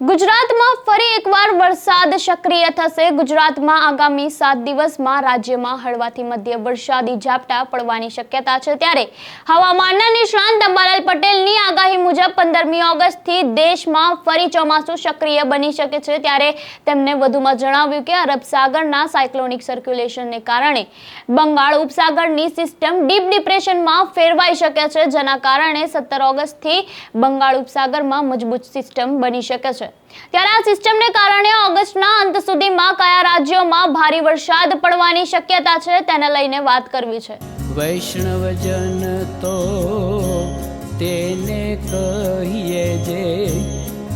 ગુજરાતમાં ફરી એકવાર વરસાદ સક્રિય થશે. ગુજરાતમાં આગામી સાત દિવસમાં રાજ્યમાં હળવાથી મધ્ય વરસાદી ઝાપટા પડવાની શક્યતા છે. ત્યારે હવામાનના નિષ્ણાંત અંબાલાલ પટેલની આગાહી મુજબ પંદરમી ઓગસ્ટથી દેશમાં ફરી ચોમાસું સક્રિય બની શકે છે. ત્યારે તેમણે વધુમાં જણાવ્યું કે અરબ સાગરના સાયક્લોનિક સર્ક્યુલેશનને કારણે બંગાળ ઉપસાગરની સિસ્ટમ ડીપ ડિપ્રેશનમાં ફેરવાઈ શકે છે. જેના કારણે સત્તર ઓગસ્ટથી બંગાળ ઉપસાગરમાં મજબૂત સિસ્ટમ બની શકે છે. ત્યારે આ સિસ્ટમને કારણે ઓગસ્ટના અંત સુધીમાં કયા રાજ્યોમાં ભારે વરસાદ પડવાની શક્યતા છે તેને લઈને વાત કરવી છે. વૈષ્ણવજન તો તેને કહીએ જે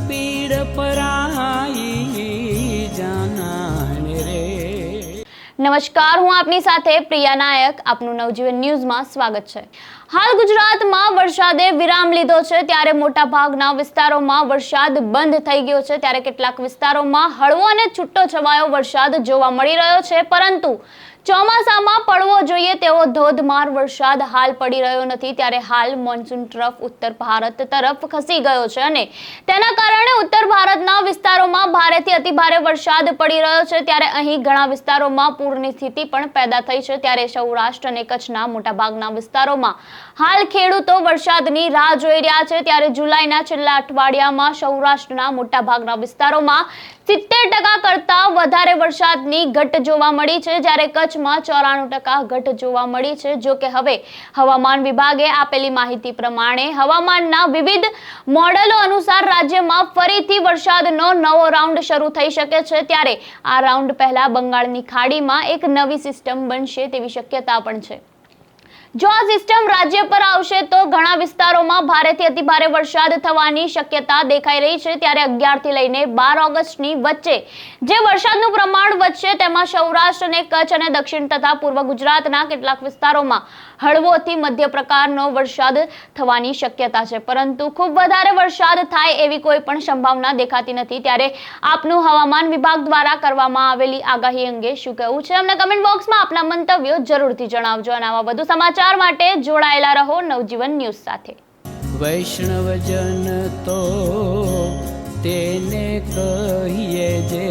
પીડ પરાઈ જાનાને રે. નમસ્કાર હું આપની સાથે પ્રિયા નાયક. આપનું નવજીવન ન્યૂઝમાં સ્વાગત છે. હાલ ગુજરાતમાં વરસાદે વિરામ લીધો છે. ત્યારે મોટા ભાગના વિસ્તારોમાં વરસાદ બંધ થઈ ગયો છે. ત્યારે કેટલાક વિસ્તારોમાં હળવો અને છૂટો છવાયો વરસાદ જોવા મળી રહ્યો છે. પરંતુ ચોમાસામાં પડવો જોઈએ તેવો ધોધમાર વરસાદ હાલ પડી રહ્યો નથી. ત્યારે હાલ મોન્સૂન ટ્રફ ઉત્તર ભારત તરફ ખસી ગયો છે અને તેના કારણે ઉત્તર ભારતના વિસ્તારોમાં ભારેથી અતિભારે વરસાદ પડી રહ્યો છે. ત્યારે અહીં ઘણા વિસ્તારોમાં પૂરની સ્થિતિ પણ પેદા થઈ છે. ત્યારે સૌરાષ્ટ્ર અને કચ્છના મોટાભાગના વિસ્તારોમાં હાલ ખેડૂતો વરસાદની રાહ જોઈ રહ્યા છે. ત્યારે જુલાઈના છેલ્લા અઠવાડિયામાં સૌરાષ્ટ્રના મોટાભાગના વિસ્તારોમાં સિત્તેર ટકા કરતા વધારે વરસાદની ઘટ જોવા મળી છે. જ્યારે કચ્છમાં ચોરાણું ટકા ઘટ જોવા મળી છે. જો કે હવે હવામાન વિભાગે આપેલી માહિતી પ્રમાણે હવામાનના વિવિધ મોડેલો અનુસાર રાજ્યમાં ફરીથી વરસાદનો નવો રાઉન્ડ શરૂ થઈ શકે છે ત્યારે આ રાઉન્ડ પહેલા બંગાળની ખાડીમાં એક નવી સિસ્ટમ બનશે તેવી શક્યતા પણ છે. જો આ સિસ્ટમ રાજ્ય પર આવશે તો ઘણા વિસ્તારોમાં ભારેથી અતિભારે વરસાદ થવાની શક્યતા દેખાઈ રહી છે. ત્યારે અગિયારથી લઈને બાર ઓગસ્ટની વચ્ચે જે વરસાદનું પ્રમાણ વધશે તેમાં સૌરાષ્ટ્ર અને કચ્છ અને દક્ષિણ તથા પૂર્વ ગુજરાતના કેટલાક વિસ્તારોમાં હળવોથી મધ્ય પ્રકારનો વરસાદ થવાની શક્યતા છે. પરંતુ ખૂબ વધારે વરસાદ થાય એવી કોઈ પણ સંભાવના દેખાતી નથી. ત્યારે આપનું હવામાન વિભાગ દ્વારા કરવામાં આવેલી આગાહી અંગે શું કહેવું છે? અમને કમેન્ટ બોક્સમાં આપના મંતવ્યો જરૂરથી જણાવજો અને આવા વધુ સમાચાર માટે જોડાયેલા રહો નવજીવન ન્યૂઝ સાથે. વૈષ્ણવજન તો તેને કહીએ જે